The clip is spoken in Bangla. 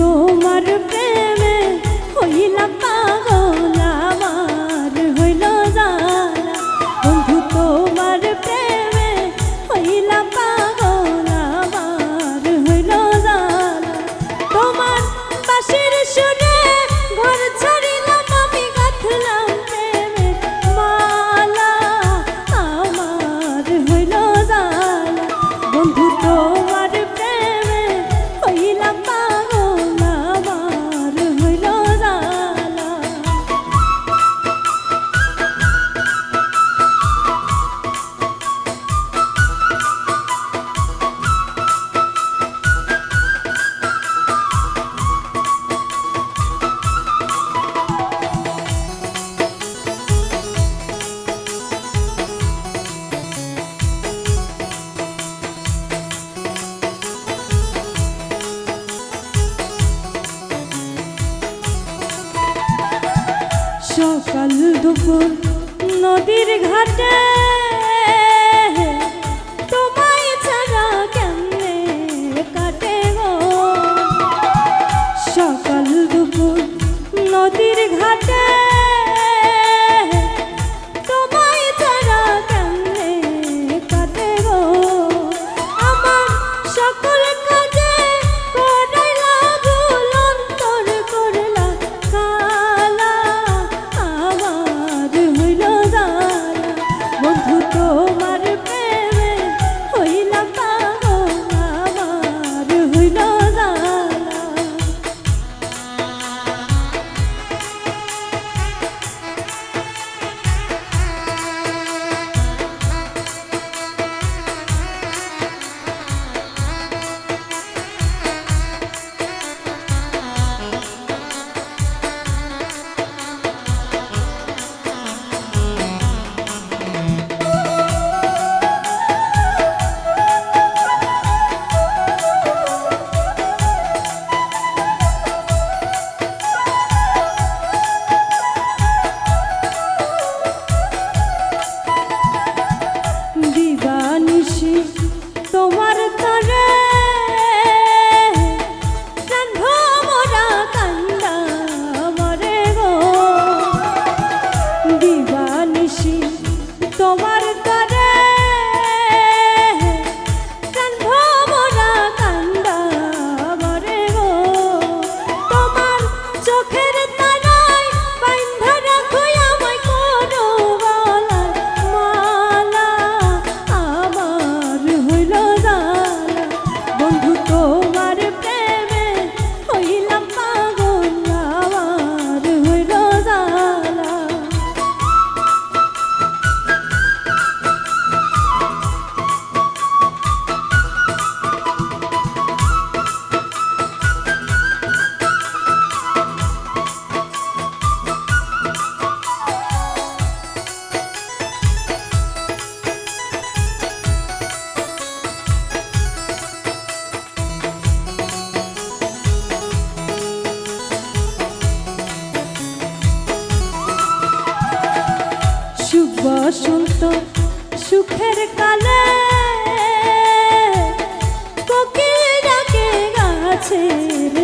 তোমার প্রেমে হইলাম পাগল আমার, হইল জানা বন্ধু, তোমার প্রেমে হইলাম পাগল আমার, হইল জানা তোমার পাশের সকাল দুপুর নদীর ঘাটে। তোমায় ছাড়া কেমনে কাটে গো? সকাল দুপুর নদীর ঘাটে। ছোট বসন্ত সুখের কালে কোকিল ডাকে গাছের